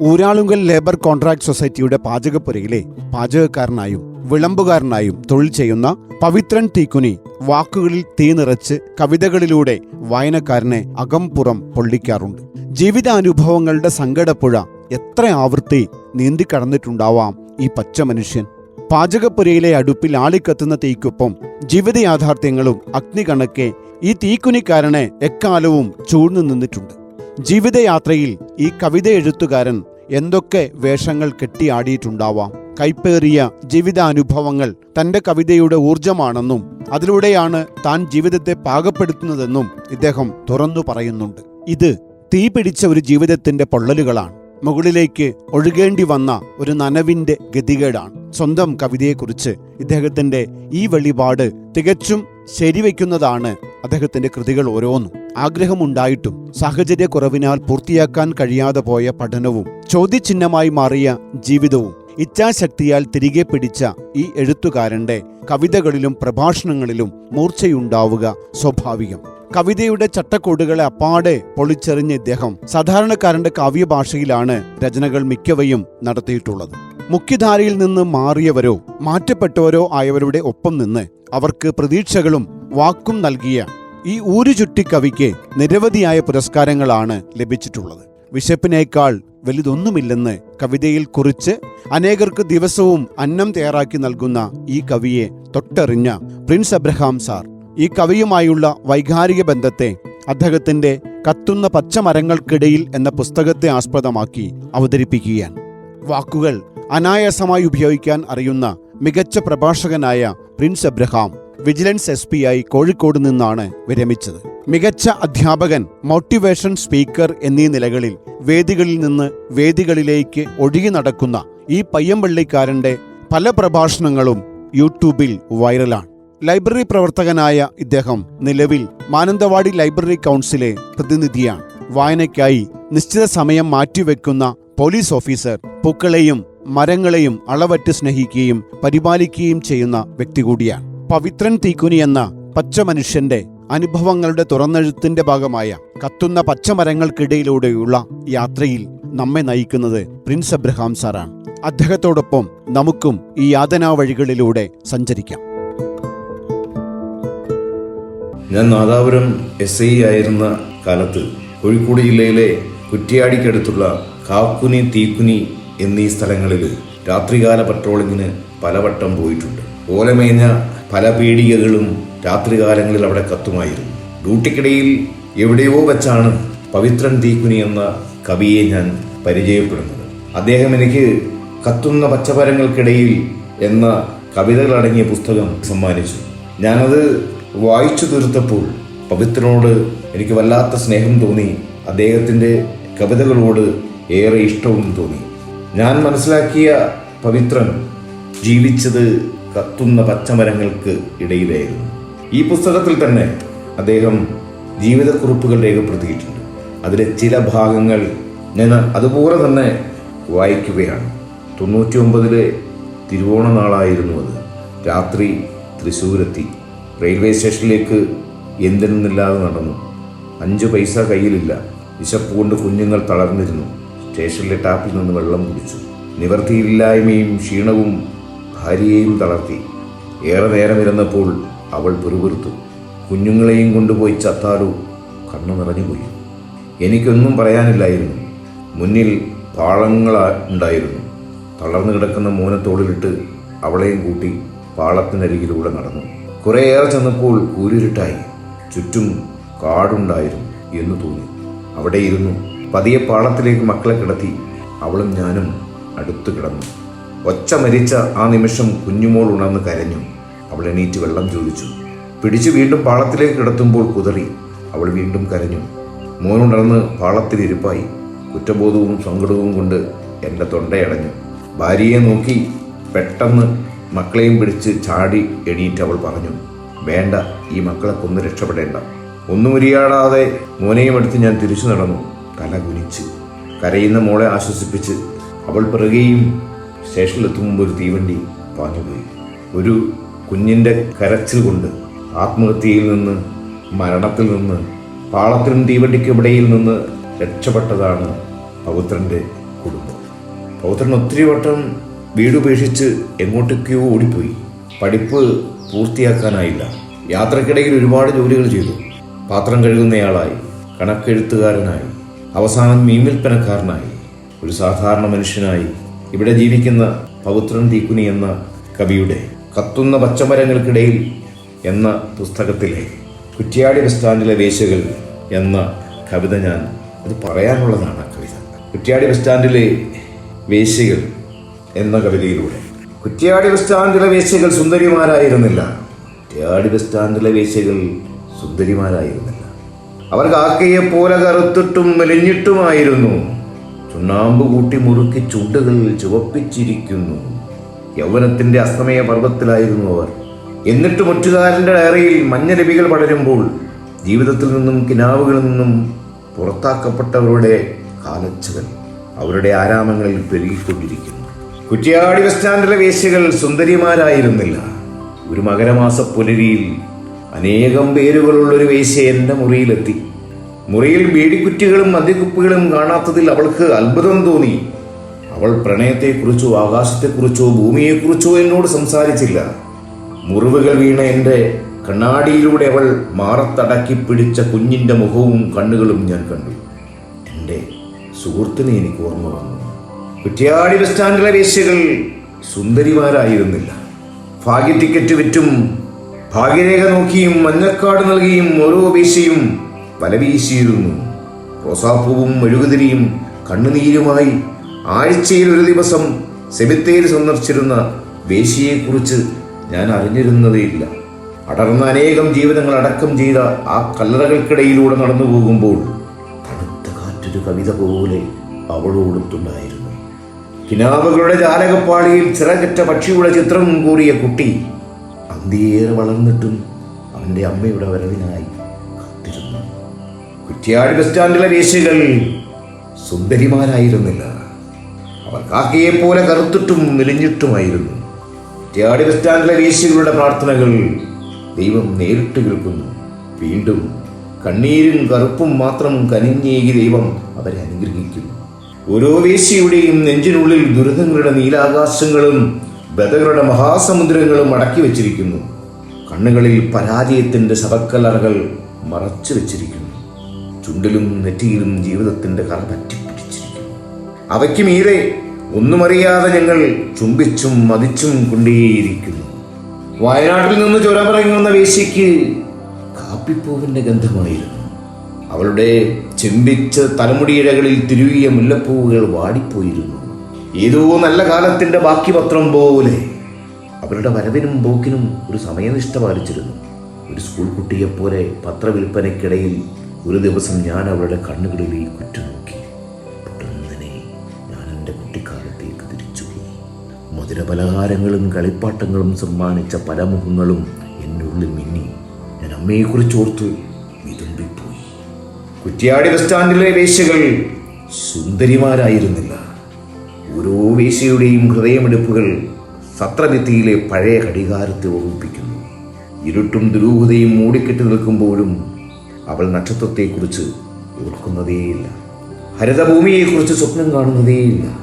Uralungal labour contract സൊസൈറ്റിയുടെ പാചകപ്പുരയിലെ പാചകക്കാരനായും വിളമ്പുകാരനായും തൊഴിൽ ചെയ്യുന്ന പവിത്രൻ തീക്കുനി വാക്കുകളിൽ തീ നിറച്ച് കവിതകളിലൂടെ വായനക്കാരനെ അകംപുറം പൊള്ളിക്കാറുണ്ട്. ജീവിതാനുഭവങ്ങളുടെ സങ്കടപ്പുഴ എത്ര ആവൃത്തി നീന്തിക്കടന്നിട്ടുണ്ടാവാം ഈ പച്ച മനുഷ്യൻ പാചകപ്പുരയിലെ അടുപ്പിൽ ആളിക്കത്തുന്ന തീക്കൊപ്പം ജീവിത യാഥാർത്ഥ്യങ്ങളും അഗ്നികണക്കെ ഈ തീക്കുനിക്കാരനെ എക്കാലവും ചൂഴ്ന്നു നിന്നിട്ടുണ്ട്. ജീവിതയാത്രയിൽ ഈ കവിത എഴുത്തുകാരൻ എന്തൊക്കെ വേഷങ്ങൾ കെട്ടിയാടിയിട്ടുണ്ടാവാം? കൈപ്പേറിയ ജീവിതാനുഭവങ്ങൾ തന്റെ കവിതയുടെ ഊർജമാണെന്നും അതിലൂടെയാണ് താൻ ജീവിതത്തെ പാകപ്പെടുത്തുന്നതെന്നും ഇദ്ദേഹം തുറന്നു പറയുന്നുണ്ട്. ഇത് തീ പിടിച്ച ഒരു ജീവിതത്തിന്റെ പൊള്ളലുകളാണ്. മുകളിലേക്ക് ഒഴുകേണ്ടി വന്ന ഒരു നനവിന്റെ ഗതികേടാണ്. സ്വന്തം കവിതയെക്കുറിച്ച് ഇദ്ദേഹത്തിന്റെ ഈ വെളിപാട് തികച്ചും ശരിവെക്കുന്നതാണ് അദ്ദേഹത്തിന്റെ കൃതികൾ ഓരോന്നും ആഗ്രഹമുണ്ടായിട്ടും സാഹചര്യക്കുറവിനാൽ പൂർത്തിയാക്കാൻ കഴിയാതെ പോയ പഠനവും ചോദ്യചിഹ്നമായി മാറിയ ജീവിതവും ഇച്ഛാശക്തിയാൽ തിരികെ പിടിച്ച ഈ എഴുത്തുകാരന്റെ കവിതകളിലും പ്രഭാഷണങ്ങളിലും മൂർച്ചയുണ്ടാവുക സ്വാഭാവികം. കവിതയുടെ ചട്ടക്കൂടുകളെ അപ്പാടെ പൊളിച്ചെറിഞ്ഞ ഇദ്ദേഹം സാധാരണക്കാരന്റെ കാവ്യഭാഷയിലാണ് രചനകൾ മിക്കവയും നടത്തിയിട്ടുള്ളത്. മുഖ്യധാരയിൽ നിന്ന് മാറിയവരോ മാറ്റപ്പെട്ടവരോ ആയവരുടെ ഒപ്പം നിന്ന് അവർക്ക് പ്രതീക്ഷകളും വാക്കും നൽകിയ ഈ ഊരുചുറ്റി കവിക്ക് നിരവധിയായ പുരസ്കാരങ്ങളാണ് ലഭിച്ചിട്ടുള്ളത്. വിശപ്പിനേക്കാൾ വലുതൊന്നുമില്ലെന്ന് കവിതയിൽ കുറിച്ച് അനേകർക്ക് ദിവസവും അന്നം തയ്യാറാക്കി നൽകുന്ന ഈ കവിയെ തൊട്ടറിഞ്ഞ പ്രിൻസ് അബ്രഹാം സാർ ഈ കവിയുമായുള്ള വൈകാരിക ബന്ധത്തെ അദ്ദേഹത്തിന്റെ കത്തുന്ന പച്ചമരങ്ങൾക്കിടയിൽ എന്ന പുസ്തകത്തെ ആസ്പദമാക്കി അവതരിപ്പിക്കുകയാണ്. വാക്കുകൾ അനായാസമായി ഉപയോഗിക്കാൻ അറിയുന്ന മികച്ച പ്രഭാഷകനായ Prince Abraham vigilance S P ആയി കോഴിക്കോട് നിന്നാണ് വിരമിച്ചത്. മികച്ച അധ്യാപകൻ മോട്ടിവേഷൻ സ്പീക്കർ എന്നീ നിലകളിൽ വേദികളിൽ നിന്ന് വേദികളിലേക്ക് ഒഴുകി നടക്കുന്ന ഈ പയ്യമ്പള്ളിക്കാരന്റെ പല പ്രഭാഷണങ്ങളും യൂട്യൂബിൽ വൈറലാണ്. ലൈബ്രറി പ്രവർത്തകനായ ഇദ്ദേഹം നിലവിൽ മാനന്തവാടി ലൈബ്രറി കൗൺസിലെ പ്രതിനിധിയാണ്. വായനയ്ക്കായി നിശ്ചിത സമയം മാറ്റിവെക്കുന്ന പോലീസ് ഓഫീസർ പൂക്കളെയും മരങ്ങളെയും അളവറ്റ് സ്നേഹിക്കുകയും പരിപാലിക്കുകയും ചെയ്യുന്ന വ്യക്തി കൂടിയാണ്. പവിത്രൻ തീക്കുനി എന്ന പച്ച മനുഷ്യന്റെ അനുഭവങ്ങളുടെ തുറന്നെഴുത്തിന്റെ ഭാഗമായ കത്തുന്ന പച്ചമരങ്ങൾക്കിടയിലൂടെയുള്ള യാത്രയിൽ നമ്മെ നയിക്കുന്നത് പ്രിൻസ് അബ്രഹാം സാറാണ്. അദ്ദേഹത്തോടൊപ്പം നമുക്കും ഈ യാതനാ വഴികളിലൂടെ സഞ്ചരിക്കാം. ഞാൻ നാദാപുരം എസ് ഐ ആയിരുന്ന കാലത്ത് കോഴിക്കോട് ജില്ലയിലെ കുറ്റിയാടിക്കടുത്തുള്ള കാക്കുനി തീക്കുനി എന്നീ സ്ഥലങ്ങളിൽ രാത്രികാല പട്രോളിങ്ങിന് പലവട്ടം പോയിട്ടുണ്ട്. ഓലമേഞ്ഞ പല പീടികകളും രാത്രികാലങ്ങളിൽ അവിടെ കത്തുമായിരുന്നു. ഡ്യൂട്ടിക്കിടയിൽ എവിടെയോ വെച്ചാണ് പവിത്രൻ തീക്കുനി എന്ന കവിയെ ഞാൻ പരിചയപ്പെടുന്നത്. അദ്ദേഹം എനിക്ക് കത്തുന്ന പച്ചമരങ്ങൾക്കിടയിൽ എന്ന കവിതകളടങ്ങിയ പുസ്തകം സമ്മാനിച്ചു. ഞാനത് വായിച്ചു തീർത്തപ്പോൾ പവിത്രനോട് എനിക്ക് വല്ലാത്ത സ്നേഹം തോന്നി. അദ്ദേഹത്തിന്റെ കവിതകളോട് ഏറെ ഇഷ്ടവും തോന്നി. ഞാൻ മനസ്സിലാക്കിയ പവിത്രൻ ജീവിച്ചത് കത്തുന്ന പച്ചമരങ്ങൾക്ക് ഇടയിലായിരുന്നു. ഈ പുസ്തകത്തിൽ തന്നെ അദ്ദേഹം ജീവിതക്കുറിപ്പുകൾ രേഖപ്പെടുത്തിയിട്ടുണ്ട്. അതിലെ ചില ഭാഗങ്ങൾ ഞാൻ അതുപോലെ തന്നെ വായിക്കുകയാണ്. തൊണ്ണൂറ്റി ഒമ്പതിലെ തിരുവോണ നാളായിരുന്നു അത്. രാത്രി തൃശ്ശൂരെത്തി റെയിൽവേ സ്റ്റേഷനിലേക്ക് എന്തിനെന്നില്ലാതെ നടന്നു. അഞ്ച് പൈസ കയ്യിലില്ല. വിശപ്പ് കൊണ്ട് കുഞ്ഞുങ്ങൾ തളർന്നിരുന്നു. സ്റ്റേഷനിലെ ടാപ്പിൽ നിന്ന് വെള്ളം കുടിച്ചു. നിവർത്തിയില്ലായ്മയും ക്ഷീണവും ഭാര്യയെയും തളർത്തി. ഏറെ നേരം ഇരുന്നപ്പോൾ അവൾ പെറുപെറുത്തു കുഞ്ഞുങ്ങളെയും കൊണ്ടുപോയി ചത്താലു? കണ്ണു നിറഞ്ഞുപോയി എനിക്കൊന്നും പറയാനില്ലായിരുന്നു. മുന്നിൽ പാളങ്ങൾ ഉണ്ടായിരുന്നു. തളർന്നു കിടക്കുന്ന മോനത്തോളിലിട്ട് അവളെയും കൂട്ടി പാളത്തിനരികിലൂടെ നടന്നു. കുറേയേറെ ചെന്നപ്പോൾ കൂരിരുട്ടായി ചുറ്റും കാടുണ്ടായിരുന്നു എന്ന് തോന്നി. അവിടെ ഇരുന്നു പതിയെ പാളത്തിലേക്ക് മക്കളെ കിടത്തി അവളും ഞാനും അടുത്തു കിടന്നു. ഒച്ച മരിച്ച ആ നിമിഷം കുഞ്ഞുമോൾ ഉണർന്ന് കരഞ്ഞു. അവൾ എണീറ്റ് വെള്ളം ചോദിച്ചു. പിടിച്ചു വീണ്ടും പാളത്തിലേക്ക് കിടത്തുമ്പോൾ കുതറി അവൾ വീണ്ടും കരഞ്ഞു. മോനുണർന്ന് പാളത്തിലിരുപ്പായി കുറ്റബോധവും സങ്കടവും കൊണ്ട് എന്റെ തൊണ്ടയടഞ്ഞു. ഭാര്യയെ നോക്കി പെട്ടെന്ന് മക്കളെയും പിടിച്ച് ചാടി എണീറ്റ് അവൾ പറഞ്ഞു വേണ്ട ഈ മക്കളെ കൊന്ന് രക്ഷപ്പെടേണ്ട. ഒന്നും ഉരിയാടാതെ മോനെയും എടുത്ത് ഞാൻ തിരിച്ചു നടന്നു. തല കുനിച്ച് കരയുന്ന മോളെ ആശ്വസിപ്പിച്ച് അവൾ പിറകെയും സ്റ്റേഷനിലെത്തും മുമ്പ് ഒരു തീവണ്ടി പാഞ്ഞുപോയി. ഒരു കുഞ്ഞിന്റെ കരച്ചിൽ കൊണ്ട് ആത്മഹത്യയിൽ നിന്ന് മരണത്തിൽ നിന്ന് പാളത്തിനും തീവണ്ടിക്കുമിടയിൽ നിന്ന് രക്ഷപ്പെട്ടതാണ് പൗത്രന്റെ കുടുംബം. പൗത്രൻ ഒത്തിരി വട്ടം വീടുപേക്ഷിച്ച് എങ്ങോട്ടൊക്കെയോ ഓടിപ്പോയി. പഠിപ്പ് പൂർത്തിയാക്കാനായില്ല. യാത്രക്കിടയിൽ ഒരുപാട് ജോലികൾ ചെയ്തു. പാത്രം കഴുകുന്നയാളായി കണക്കെഴുത്തുകാരനായി അവസാനം മീൻ വിൽപ്പനക്കാരനായി ഒരു സാധാരണ മനുഷ്യനായി ഇവിടെ ജീവിക്കുന്ന പൗത്രൻ തീക്കുനി എന്ന കവിയുടെ കത്തുന്ന പച്ചമരങ്ങൾക്കിടയിൽ എന്ന പുസ്തകത്തിലെ കുറ്റ്യാടി ബസ് സ്റ്റാൻഡിലെ വേശ്യകൾ എന്ന കവിത ഞാൻ അത് പറയാനുള്ളതാണ് ആ കവിത. കുറ്റ്യാടി ബസ് സ്റ്റാൻഡിലെ വേശ്യകൾ എന്ന കവിതയിലൂടെ. കുറ്റ്യാടി ബസ് സ്റ്റാൻഡിലെ വേശ്യകൾ സുന്ദരിമാരായിരുന്നില്ല. കുറ്റ്യാടി ബസ് സ്റ്റാൻഡിലെ വേശ്യകൾ സുന്ദരിമാരായിരുന്നില്ല. അവർ കാക്കയെ പോലെ കറുത്തിട്ടും മെലിഞ്ഞിട്ടുമായിരുന്നു. ചുണ്ണാമ്പ് കൂട്ടി മുറുക്കി ചുണ്ടുകളിൽ ചുവപ്പിച്ചിരിക്കുന്നു. യൗവനത്തിന്റെ അസ്തമയ പർവത്തിലായിരുന്നു അവർ. എന്നിട്ട് മുറ്റുകാരന്റെ ഡയറിയിൽ മഞ്ഞരവികൾ പടരുമ്പോൾ ജീവിതത്തിൽ നിന്നും കിനാവുകളിൽ നിന്നും പുറത്താക്കപ്പെട്ടവരുടെ കാലച്ചകൾ അവരുടെ ആരാമങ്ങളിൽ പെരുകിക്കൊണ്ടിരിക്കുന്നു. കുറ്റിയാടി ബസ് സ്റ്റാൻഡിലെ വേശ്യകൾ സുന്ദരിമാരായിരുന്നില്ല. ഒരു മകരമാസ പുലരിയിൽ അനേകം പേരുകളുള്ള ഒരു വേശ്യ എന്റെ മുറിയിലെത്തി. മുറിയിൽ ബീഡിക്കുറ്റികളും മദ്യക്കുപ്പികളും കാണാത്തതിൽ അവൾക്ക് അത്ഭുതം തോന്നി. അവൾ പ്രണയത്തെക്കുറിച്ചോ ആകാശത്തെക്കുറിച്ചോ ഭൂമിയെക്കുറിച്ചോ എന്നോട് സംസാരിച്ചില്ല. മുറിവുകൾ വീണ എന്റെ കണ്ണാടിയിലൂടെ അവൾ മാറത്തടക്കി പിടിച്ച കുഞ്ഞിന്റെ മുഖവും കണ്ണുകളും ഞാൻ കണ്ടു. എന്റെ സുഹൃത്തിനെ എനിക്ക് ഓർമ്മ വന്നു. കുറ്റ്യാടി ബസ് സ്റ്റാൻഡിലെ വേശ്യകൾ സുന്ദരിമാരായിരുന്നില്ല. ഭാഗ്യ ടിക്കറ്റ് വിറ്റും ഭാഗ്യരേഖ നോക്കിയും മഞ്ഞക്കാട് നൽകിയും ഓരോ വീശയും വലവീശിയിരുന്നു റോസാപ്പൂവും മെഴുകുതിരിയും കണ്ണുനീരുമായി ആഴ്ചയിൽ ഒരു ദിവസം സെബിത്തേൽ സന്ദർശിച്ചിരുന്ന വേശിയെക്കുറിച്ച് ഞാൻ അറിഞ്ഞിരുന്നതേയില്ല അടർന്ന അനേകം ജീവിതങ്ങൾ അടക്കം ചെയ്ത ആ കല്ലറകൾക്കിടയിലൂടെ നടന്നു പോകുമ്പോൾ തണുത്ത കാറ്റൊരു കവിത പോലെ അവളോടൊത്തുണ്ടായിരുന്നു. കിനാവുകളുടെ ജാലകപ്പാളിയിൽ ചിറകറ്റ പക്ഷിയുടെ ചിത്രം കൂറിയ കുട്ടി അന്തിയേറെ വളർന്നിട്ടും അവന്റെ അമ്മയുടെ വരവിനായി കാത്തിരുന്നു. കുറ്റിയാട് ബസ് സ്റ്റാൻഡിലെ രേശികൾ സുന്ദരിമാരായിരുന്നില്ല. അവർ കാക്കയെ പോലെ കറുത്തിട്ടും മെലിഞ്ഞിട്ടുമായിരുന്നു. കുറ്റിയാട് ബസ് സ്റ്റാൻഡിലെ രേശികളുടെ പ്രാർത്ഥനകൾ ദൈവം നേരിട്ട് കേൾക്കുന്നു. വീണ്ടും കണ്ണീരും കറുപ്പും മാത്രം കനിഞ്ഞേകി ദൈവം അവരെ അനുഗ്രഹിക്കുന്നു. ഓരോ വേശിയുടെയും നെഞ്ചിനുള്ളിൽ ദുരിതങ്ങളുടെ നീലാകാശങ്ങളും ബതകളുടെ മഹാസമുദ്രങ്ങളും അടക്കി വച്ചിരിക്കുന്നു. കണ്ണുകളിൽ പരാജയത്തിന്റെ ശവക്കലറുകൾ മറച്ചു വെച്ചിരിക്കുന്നു. ചുണ്ടിലും നെറ്റിയിലും ജീവിതത്തിന്റെ കറ പറ്റിപ്പിടിച്ചിരിക്കുന്നു. അവയ്ക്ക് മീതെ ഒന്നുമറിയാതെ ഞങ്ങൾ ചുംബിച്ചും മതിച്ചും കൊണ്ടേയിരിക്കുന്നു. വയനാട്ടിൽ നിന്ന് ചുരമിറങ്ങുന്ന വേശിക്ക് കാപ്പിപ്പൂവിന്റെ ഗന്ധമായിരുന്നു. അവളുടെ ചെമ്പിച്ച തലമുടിയിഴകളിൽ തിരുകിയ മുല്ലപ്പൂവുകൾ വാടിപ്പോയിരുന്നു. ഏതോ നല്ല കാലത്തിന്റെ ബാക്കി പത്രം പോലെ. അവരുടെ വരവിനും പോക്കിനും ഒരു സമയനിഷ്ഠ പാലിച്ചിരുന്നു. ഒരു സ്കൂൾ കുട്ടിയെപ്പോലെ പത്രവിൽപ്പനയ്ക്കിടയിൽ ഒരു ദിവസം ഞാൻ അവളുടെ കണ്ണുകളിലേക്ക് ഉറ്റുനോക്കി പൊടുന്നനെ ഞാൻ എന്റെ കുട്ടിക്കാലത്തേക്ക് തിരിച്ചുപോയി. മധുരപലഹാരങ്ങളും കളിപ്പാട്ടങ്ങളും സമ്മാനിച്ച പല മുഖങ്ങളും എന്നുള്ളിൽ മിന്നി. ഞാൻ അമ്മയെക്കുറിച്ച് ഓർത്ത് വിതുമ്പിപ്പോയി. കുറ്റിയാടി ബസ് സ്റ്റാൻഡിലെ വേശകൾ സുന്ദരിമാരായിരുന്നില്ല. ഓരോ വേശ്യയുടെയും ഹൃദയമെടുപ്പുകൾ സത്രഭിത്തിയിലെ പഴയ ഘടികാരത്തെ ഓർമ്മിപ്പിക്കുന്നു. ഇരുട്ടും ദുരൂഹതയും മൂടിക്കെട്ടി നിൽക്കുമ്പോഴും അവൾ നക്ഷത്രത്തെക്കുറിച്ച് ഓർക്കുന്നതേയില്ല. ഹരിതഭൂമിയെക്കുറിച്ച് സ്വപ്നം കാണുന്നതേയില്ല.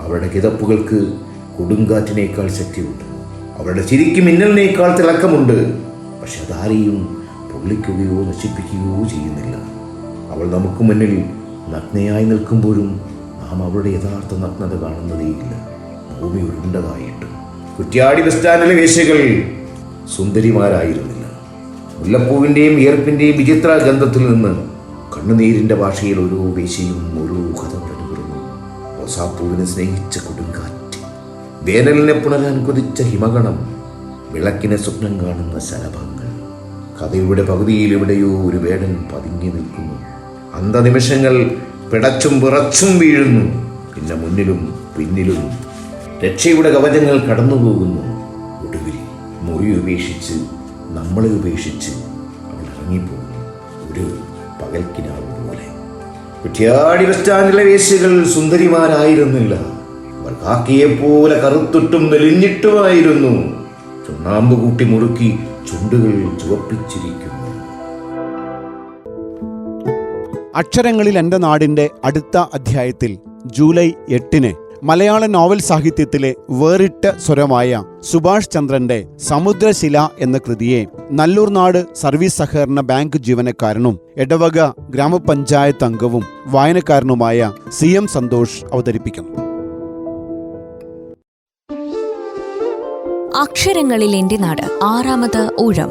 അവളുടെ കിതപ്പുകൾക്ക് കൊടുങ്കാറ്റിനേക്കാൾ ശക്തിയുണ്ട്. അവളുടെ ചിരിക്ക് മിന്നലിനേക്കാൾ തിളക്കമുണ്ട്. പക്ഷെ അതാരെയും പൊള്ളിക്കുകയോ നശിപ്പിക്കുകയോ ചെയ്യുന്നില്ല. അവൾ നമുക്ക് മുന്നിൽ നഗ്നയായി നിൽക്കുമ്പോഴും നാം അവരുടെ യഥാർത്ഥ നഗ്നത കാണുന്നതേയില്ല. ഭൂമി ഉരുണ്ടതായിട്ടും കുറ്റ്യാടി ബസ് സ്റ്റാൻഡിലെ വേശ്യകൾ സുന്ദരിമാരായിരുന്നില്ല. മുല്ലപ്പൂവിന്റെയും ഈർപ്പിന്റെയും വിചിത്ര ഗന്ധത്തിൽ നിന്ന് കണ്ണുനീരിന്റെ ഭാഷയിൽ ഓരോ വേശ്യയും ഓരോ കഥ പറഞ്ഞു റോസാപ്പൂവിനെ സ്നേഹിച്ച കൊടുങ്കാറ്റ് വേനലിനെ പുണരാൻ കൊതിച്ച ഹിമഗണം വിളക്കിനെ സ്വപ്നം കാണുന്ന ശലഭങ്ങൾ. കഥയുടെ പകുതിയിൽ എവിടെയോ ഒരു വേടൻ പതുങ്ങി നിൽക്കുന്നു. അന്തനിമിഷങ്ങൾ പിടച്ചും വിറച്ചും വീഴുന്നു. പിന്നെ മുന്നിലും പിന്നിലും രക്ഷയുടെ കവചങ്ങൾ കടന്നുപോകുന്നു. ഒടുവിൽ മുറി ഉപേക്ഷിച്ച് നമ്മളെ ഉപേക്ഷിച്ച് അവൾ ഇറങ്ങിപ്പോകുന്നു. ഒരു പകൽക്കിനാവ് പോലെ. കുറ്റിയാടി ബസ് സ്റ്റാൻഡിലെ വേശികൾ സുന്ദരിമാരായിരുന്നില്ല. അവർ കാക്കിയെപ്പോലെ കറുത്തിട്ടും മെലിഞ്ഞിട്ടുമായിരുന്നു. ചുണ്ണാമ്പ് കൂട്ടി മുറുക്കി ചുണ്ടുകൾ ചുവപ്പിച്ചിരിക്കുന്നു. അക്ഷരങ്ങളിൽ എന്റെ നാടിന്റെ അടുത്ത അധ്യായത്തിൽ ജൂലൈ എട്ടിന് മലയാള നോവൽ സാഹിത്യത്തിലെ വേറിട്ട സ്വരമായ സുഭാഷ് ചന്ദ്രന്റെ സമുദ്രശില എന്ന കൃതിയെ നല്ലൂർ നാട് സർവീസ് സഹകരണ ബാങ്ക് ജീവനക്കാരനും എടവക ഗ്രാമപഞ്ചായത്ത് അംഗവും വായനക്കാരനുമായ സി എം സന്തോഷ് അവതരിപ്പിക്കുന്നു. അക്ഷരങ്ങളിൽ എന്റെ നാട് ആറാമത് ഊഴം.